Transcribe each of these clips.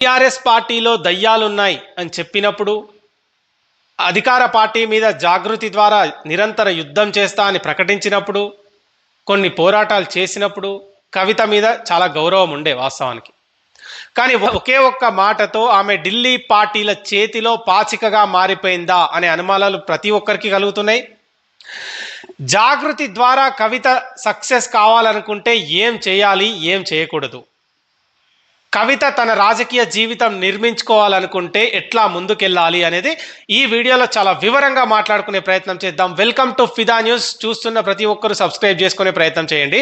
TRS పార్టీలో దయ్యాలున్నాయి అని చెప్పినప్పుడు అధికార పార్టీ మీద జాగృతి ద్వారా నిరంతర యుద్ధం చేస్తా అని ప్రకటించినప్పుడు కొన్ని పోరాటాలు చేసినప్పుడు కవిత మీద చాలా గౌరవం ఉండే వాస్తవానికి. కానీ ఒకే ఒక్క మాటతో ఆమె ఢిల్లీ పార్టీల చేతిలో పాచికగా మారిపోయిందా అనే అనుమానాలు ప్రతి ఒక్కరికి కలుగుతున్నాయి. జాగృతి ద్వారా కవిత సక్సెస్ కావాలనుకుంటే ఏం చేయాలి ఏం చేయకూడదు. కవిత తన రాజకీయ జీవితం నిర్మించుకోవాలనుకుంటే ఎట్లా ముందుకెళ్ళాలి అనేది ఈ వీడియోలో చాలా వివరంగా మాట్లాడుకునే ప్రయత్నం చేద్దాం. వెల్కమ్ టు ఫిదా న్యూస్ చూస్తున్న ప్రతి ఒక్కరూ సబ్స్క్రైబ్ చేసుకునే ప్రయత్నం చేయండి.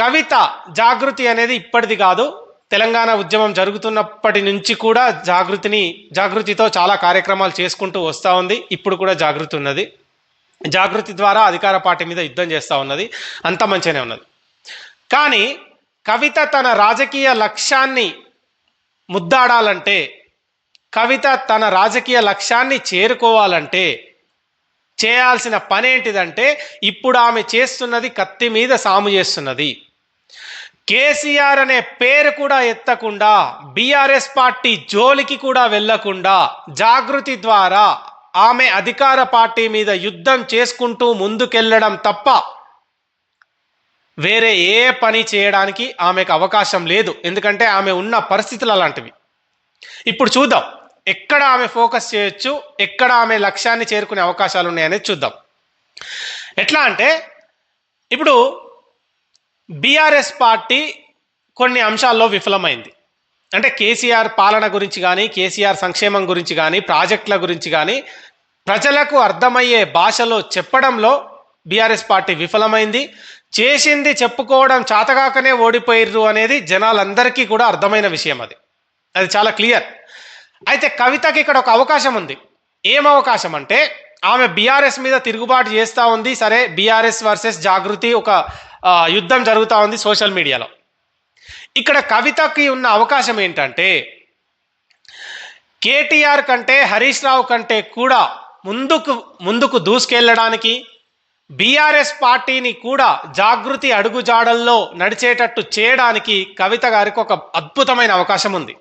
కవిత జాగృతి అనేది ఇప్పటిది కాదు. తెలంగాణ ఉద్యమం జరుగుతున్నప్పటి నుంచి కూడా జాగృతిని జాగృతితో చాలా కార్యక్రమాలు చేసుకుంటూ వస్తూ ఉంది. ఇప్పుడు కూడా జాగృతి ఉన్నది. జాగృతి ద్వారా అధికార పార్టీ మీద యుద్ధం చేస్తూ ఉన్నది. అంత మంచిగానే ఉన్నది. కానీ కవిత తన రాజకీయ లక్ష్యాన్ని ముద్దాడాలంటే కవిత తన రాజకీయ లక్ష్యాన్ని చేరుకోవాలంటే చేయాల్సిన పని ఏంటిదంటే ఇప్పుడు ఆమె చేస్తున్నది కత్తి మీద సాము చేస్తున్నది. కేసీఆర్ అనే పేరు కూడా ఎత్తకుండా బీఆర్ఎస్ పార్టీ జోలికి కూడా వెళ్ళకుండా జాగృతి ద్వారా ఆమె అధికార పార్టీ మీద యుద్ధం చేసుకుంటూ ముందుకెళ్ళడం తప్ప వేరే ఏ పని చేయడానికి ఆమెకు అవకాశం లేదు. ఎందుకంటే ఆమె ఉన్న పరిస్థితులు అలాంటివి. ఇప్పుడు చూద్దాం. ఎక్కడ ఆమె ఫోకస్ చేయొచ్చు? ఎక్కడ ఆమె లక్ష్యాన్ని చేరుకునే అవకాశాలు ఉన్నాయనేది చూద్దాం. ఎట్లా అంటే ఇప్పుడు బీఆర్ఎస్ పార్టీ కొన్ని అంశాల్లో విఫలమైంది. అంటే కేసీఆర్ పాలన గురించి కానీ కేసీఆర్ సంక్షేమం గురించి కానీ ప్రాజెక్టుల గురించి కానీ ప్రజలకు అర్థమయ్యే భాషలో చెప్పడంలో బీఆర్ఎస్ పార్టీ విఫలమైంది. చేసింది చెప్పుకోవడం చాతగాకనే ఓడిపోయిర్రు అనేది జనాలందరికీ కూడా అర్థమైన విషయం అది. అది చాలా క్లియర్. అయితే కవితకి ఇక్కడ ఒక అవకాశం ఉంది. ఏం అవకాశం అంటే ఆమె బీఆర్ఎస్ మీద తిరుగుబాటు చేస్తూ ఉంది. సరే బీఆర్ఎస్ వర్సెస్ జాగృతి ఒక యుద్ధం జరుగుతూ ఉంది సోషల్ మీడియాలో. ఇక్కడ కవితకి ఉన్న అవకాశం ఏంటంటే కేటీఆర్ కంటే హరీష్ రావు కంటే కూడా ముందుకు ముందుకు దూసుకెళ్ళడానికి బీఆర్ఎస్ పార్టీని కూడా జాగృతి అడుగుజాడల్లో నడిచేటట్టు చేయడానికి కవిత గారికి ఒక అద్భుతమైన అవకాశం ఉంది.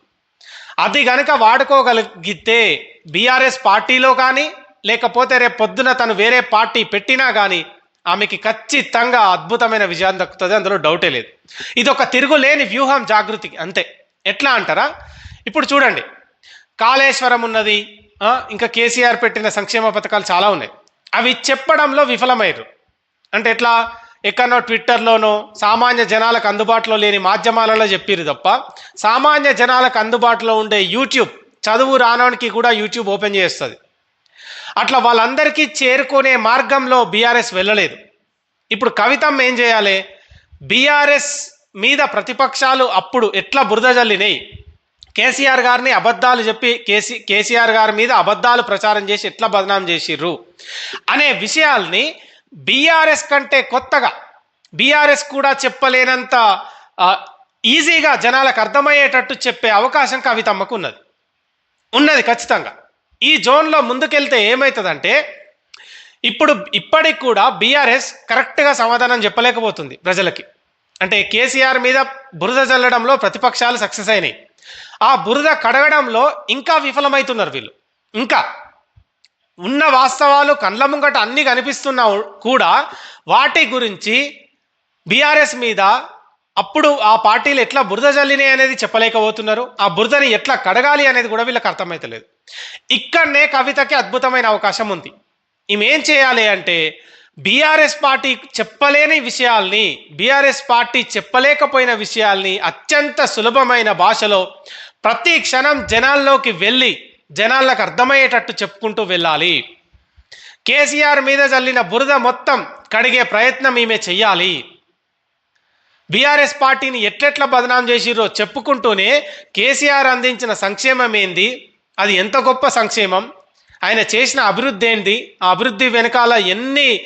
అది గనక వాడుకోగలిగితే బీఆర్ఎస్ పార్టీలో కానీ లేకపోతే రేపు పొద్దున తను వేరే పార్టీ పెట్టినా కానీ ఆమెకి ఖచ్చితంగా అద్భుతమైన విజయం దక్కుతుంది అందులో డౌటే లేదు. ఇది ఒక తిరుగులేని వ్యూహం జాగృతికి అంతే. ఎట్లా అంటారా? ఇప్పుడు చూడండి. కాళేశ్వరం ఉన్నది ఇంకా కేసీఆర్ పెట్టిన సంక్షేమ పథకాలు చాలా ఉన్నాయి. అవి చెప్పడంలో విఫలమయ్యారు. అంటే ఎట్లా? ఎక్కడనో ట్విట్టర్లోనో సామాన్య జనాలకు అందుబాటులో లేని మాధ్యమాలలో చెప్పిరు తప్ప సామాన్య జనాలకు అందుబాటులో ఉండే యూట్యూబ్ చదువు రానోనికి కూడా యూట్యూబ్ ఓపెన్ చేస్తుంది. అట్లా వాళ్ళందరికీ చేరుకునే మార్గంలో బీఆర్ఎస్ వెళ్ళలేదు. ఇప్పుడు కవితం ఏం చేయాలి? బీఆర్ఎస్ మీద ప్రతిపక్షాలు అప్పుడు ఎట్లా బురద జల్లినాయి కేసీఆర్ గారిని అబద్ధాలు చెప్పి కేసీ కేసీఆర్ గారి మీద అబద్ధాలు ప్రచారం చేసి ఎట్లా బదనాం చేసిర్రు? అనే విషయాల్ని బీఆర్ఎస్ కంటే కొత్తగా బీఆర్ఎస్ కూడా చెప్పలేనంత ఈజీగా జనాలకు అర్థమయ్యేటట్టు చెప్పే అవకాశం కవితమ్మకు ఉన్నది ఉన్నది ఖచ్చితంగా. ఈ జోన్లో ముందుకెళ్తే ఏమవుతుందంటే ఇప్పుడు ఇప్పటికి కూడా బీఆర్ఎస్ కరెక్ట్గా సమాధానం చెప్పలేకపోతుంది ప్రజలకి. అంటే కేసీఆర్ మీద బురద చల్లడంలో ప్రతిపక్షాలు సక్సెస్ అయినాయి. ఆ బురద కడగడంలో ఇంకా విఫలమవుతున్నారు వీళ్ళు. ఇంకా ఉన్న వాస్తవాలు కండ్ల ముంగట అన్ని కనిపిస్తున్నా కూడా వాటి గురించి బీఆర్ఎస్ మీద అప్పుడు ఆ పార్టీలు ఎట్లా బురద జల్లినాయి అనేది చెప్పలేకపోతున్నారు. ఆ బురదని ఎట్లా కడగాలి అనేది కూడా వీళ్ళకి అర్థమైతలేదు. ఇక్కడనే కవితకి అద్భుతమైన అవకాశం ఉంది. ఈమె ఏం చేయాలి అంటే బీఆర్ఎస్ పార్టీ చెప్పలేని విషయాల్ని బీఆర్ఎస్ పార్టీ చెప్పలేకపోయిన విషయాల్ని అత్యంత సులభమైన భాషలో ప్రతి క్షణం జనాల్లోకి వెళ్ళి జనాలకు అర్థమయ్యేటట్టు చెప్పుకుంటూ వెళ్ళాలి. కేసీఆర్ మీద చల్లిన బురద మొత్తం కడిగే ప్రయత్నం ఈమె చెయ్యాలి. బీఆర్ఎస్ పార్టీని ఎట్లెట్లా బదనాం చేసిరో చెప్పుకుంటూనే కేసీఆర్ అందించిన సంక్షేమం ఏంది? అది ఎంత గొప్ప సంక్షేమం? ఆయన చేసిన అభివృద్ధి ఏంది? ఆ అభివృద్ధి వెనకాల ఎన్ని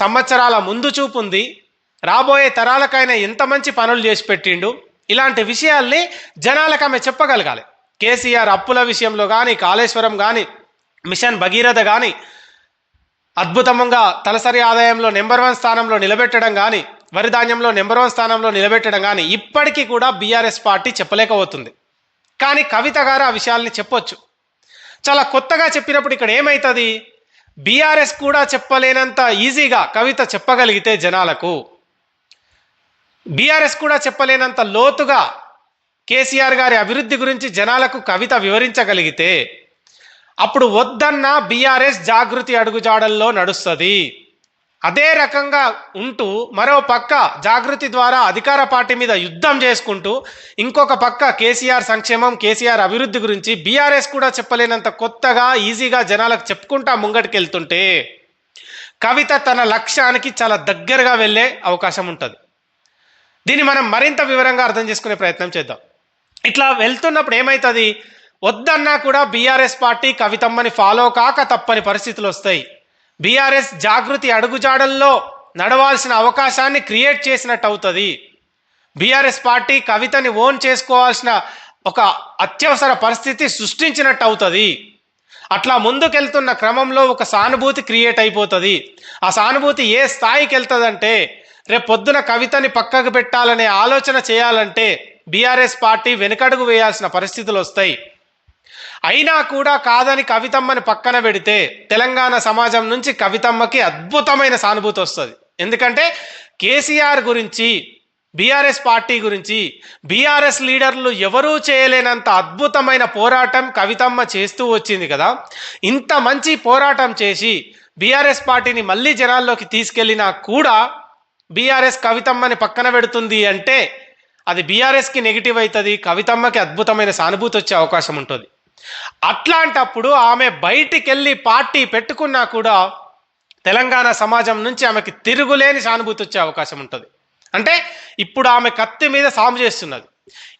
సంవత్సరాల ముందు చూపు ఉంది రాబోయే తరాలకైనా ఎంత మంచి పనులు చేసి పెట్టిండు. ఇలాంటి విషయాల్ని జనాలకు ఆమె చెప్పగలగాలి. కేసీఆర్ అప్పుల విషయంలో కానీ కాళేశ్వరం కానీ మిషన్ భగీరథ కానీ అద్భుతంగా తలసరి ఆదాయంలో నెంబర్ వన్ స్థానంలో నిలబెట్టడం కానీ వరి ధాన్యంలో నెంబర్ వన్ స్థానంలో నిలబెట్టడం కానీ ఇప్పటికీ కూడా బీఆర్ఎస్ పార్టీ చెప్పలేకపోతుంది. కానీ కవిత గారు ఆ విషయాల్ని చెప్పొచ్చు. చాలా కొత్తగా చెప్పినప్పుడు ఇక్కడ ఏమవుతుంది బీఆర్ఎస్ కూడా చెప్పలేనంత ఈజీగా కవిత చెప్పగలిగితే జనాలకు. బీఆర్ఎస్ కూడా చెప్పలేనంత లోతుగా కేసీఆర్ గారి అభివృద్ధి గురించి జనాలకు కవిత వివరించగలిగితే అప్పుడు వద్దన్న బీఆర్ఎస్ జాగృతి అడుగుజాడల్లో నడుస్తుంది. అదే రకంగా ఉంటూ మరో పక్క జాగృతి ద్వారా అధికార పార్టీ మీద యుద్ధం చేసుకుంటూ ఇంకొక పక్క కేసీఆర్ సంక్షేమం కేసీఆర్ అభివృద్ధి గురించి బీఆర్ఎస్ కూడా చెప్పలేనంత కొత్తగా ఈజీగా జనాలకు చెప్పుకుంటా ముంగటికెళ్తుంటే కవిత తన లక్ష్యానికి చాలా దగ్గరగా వెళ్ళే అవకాశం ఉంటుంది. దీన్ని మనం మరింత వివరంగా అర్థం చేసుకునే ప్రయత్నం చేద్దాం. ఇట్లా వెళ్తున్నప్పుడు ఏమవుతుంది వద్దన్నా కూడా బీఆర్ఎస్ పార్టీ కవితమ్మని ఫాలో కాక తప్పని పరిస్థితులు వస్తాయి. బీఆర్ఎస్ జాగృతి అడుగుజాడల్లో నడవాల్సిన అవకాశాన్ని క్రియేట్ చేసినట్టు అవుతుంది బీఆర్ఎస్ పార్టీ కవితని ఓన్ చేసుకోవాల్సిన ఒక అత్యవసర పరిస్థితి సృష్టించినట్టు అవుతుంది అట్లా ముందుకెళ్తున్న క్రమంలో ఒక సానుభూతి క్రియేట్ అయిపోతుంది. ఆ సానుభూతి ఏ స్థాయికి వెళ్తుందంటే రేపు పొద్దున కవితని పక్కకు పెట్టాలనే ఆలోచన చేయాలంటే బీఆర్ఎస్ పార్టీ వెనుకడుగు వేయాల్సిన పరిస్థితులు వస్తాయి అయినా కూడా కాదని కవితమ్మని పక్కన పెడితే తెలంగాణ సమాజం నుంచి కవితమ్మకి అద్భుతమైన సానుభూతి వస్తుంది. ఎందుకంటే కేసీఆర్ గురించి బీఆర్ఎస్ పార్టీ గురించి బీఆర్ఎస్ లీడర్లు ఎవరూ చేయలేనంత అద్భుతమైన పోరాటం కవితమ్మ చేస్తూ వచ్చింది కదా. ఇంత మంచి పోరాటం చేసి బీఆర్ఎస్ పార్టీని మళ్ళీ జనాల్లోకి తీసుకెళ్ళినా కూడా బీఆర్ఎస్ కవితమ్మని పక్కన పెడుతుంది అంటే అది బీఆర్ఎస్కి నెగిటివ్ అవుతుంది కవితమ్మకి అద్భుతమైన సానుభూతి వచ్చే అవకాశం ఉంటుంది. అట్లాంటప్పుడు ఆమె బయటికి వెళ్ళి పార్టీ పెట్టుకున్నా కూడా తెలంగాణ సమాజం నుంచి ఆమెకి తిరుగులేని సానుభూతి వచ్చే అవకాశం ఉంటుంది. అంటే ఇప్పుడు ఆమె కత్తి మీద సాము చేస్తున్నది.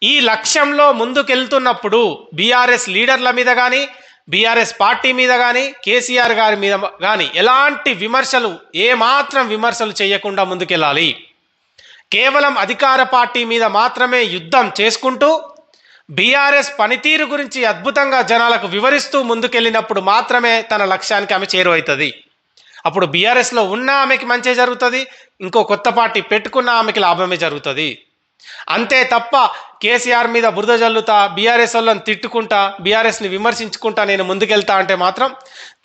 ఈ లక్ష్యంలో ముందుకెళ్తున్నప్పుడు బీఆర్ఎస్ లీడర్ల మీద కానీ బీఆర్ఎస్ పార్టీ మీద కానీ కేసీఆర్ గారి మీద కానీ ఎలాంటి విమర్శలు ఏమాత్రం విమర్శలు చేయకుండా ముందుకెళ్ళాలి. కేవలం అధికార పార్టీ మీద మాత్రమే యుద్ధం చేసుకుంటూ బీఆర్ఎస్ పనితీరు గురించి అద్భుతంగా జనాలకు వివరిస్తూ ముందుకెళ్ళినప్పుడు మాత్రమే తన లక్ష్యానికి ఆమె చేరువవుతుంది అప్పుడు బీఆర్ఎస్లో ఉన్న ఆమెకి మంచి జరుగుతుంది ఇంకో కొత్త పార్టీ పెట్టుకున్న ఆమెకి లాభమే జరుగుతుంది. అంతే తప్ప కేసీఆర్ మీద బురద జల్లుతా బీఆర్ఎస్ వాళ్ళని తిట్టుకుంటా బీఆర్ఎస్ని విమర్శించుకుంటా నేను ముందుకెళ్తా అంటే మాత్రం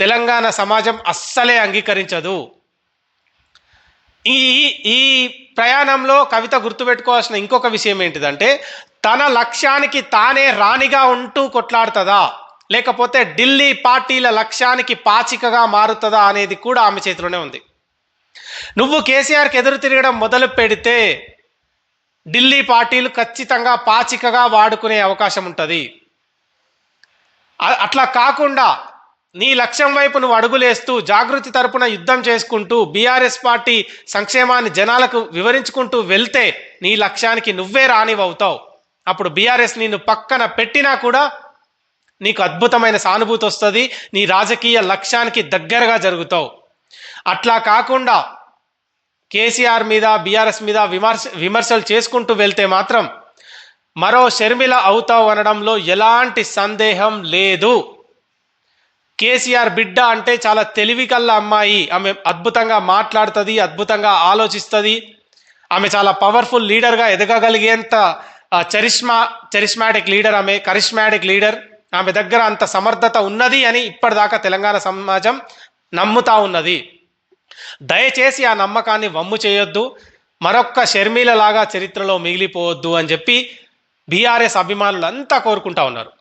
తెలంగాణ సమాజం అస్సలే అంగీకరించదు. ఈ ఈ ప్రయాణంలో కవిత గుర్తుపెట్టుకోవాల్సిన ఇంకొక విషయం ఏంటిదంటే తన లక్ష్యానికి తానే రాణిగా ఉంటూ కొట్లాడుతుందా? లేకపోతే ఢిల్లీ పార్టీల లక్ష్యానికి పాచికగా మారుతుందా అనేది కూడా ఆమె చేతిలోనే ఉంది. నువ్వు కేసీఆర్కి ఎదురు తిరగడం మొదలు పెడితే ఢిల్లీ పార్టీలు ఖచ్చితంగా పాచికగా వాడుకునే అవకాశం ఉంటుంది. అట్లా కాకుండా నీ లక్ష్యం వైపు నువ్వు అడుగులేస్తూ జాగృతి తరపున యుద్ధం చేసుకుంటూ బీఆర్ఎస్ పార్టీ సంక్షేమాన్ని జనాలకు వివరించుకుంటూ వెళ్తే నీ లక్ష్యానికి నువ్వే రానివవుతావు. అప్పుడు బీఆర్ఎస్ నిన్ను పక్కన పెట్టినా కూడా నీకు అద్భుతమైన సానుభూతి వస్తుంది నీ రాజకీయ లక్ష్యానికి దగ్గరగా జరుగుతావు. అట్లా కాకుండా కేసీఆర్ మీద బీఆర్ఎస్ మీద విమర్శ విమర్శలు చేసుకుంటూ వెళ్తే మాత్రం మరో షర్మిల అవుతావు అనడంలో ఎలాంటి సందేహం లేదు. కేసీఆర్ బిడ్డ అంటే చాలా తెలివి కల్ల అమ్మాయి. ఆమె అద్భుతంగా మాట్లాడుతుంది అద్భుతంగా ఆలోచిస్తుంది. ఆమె చాలా పవర్ఫుల్ లీడర్గా ఎదగగలిగేంత చరిష్మా చరిష్మాటిక్ లీడర్ ఆమె కరిష్మాటిక్ లీడర్ ఆమె దగ్గర అంత సమర్థత ఉన్నది అని ఇప్పటిదాకా తెలంగాణ సమాజం నమ్ముతా ఉన్నది. దయచేసి ఆ నమ్మకాన్ని వమ్ము చేయొద్దు. మరొక్క షర్మిల లాగా చరిత్రలో మిగిలిపోవద్దు అని చెప్పి బీఆర్ఎస్ అభిమానులు అంతా కోరుకుంటా ఉన్నారు.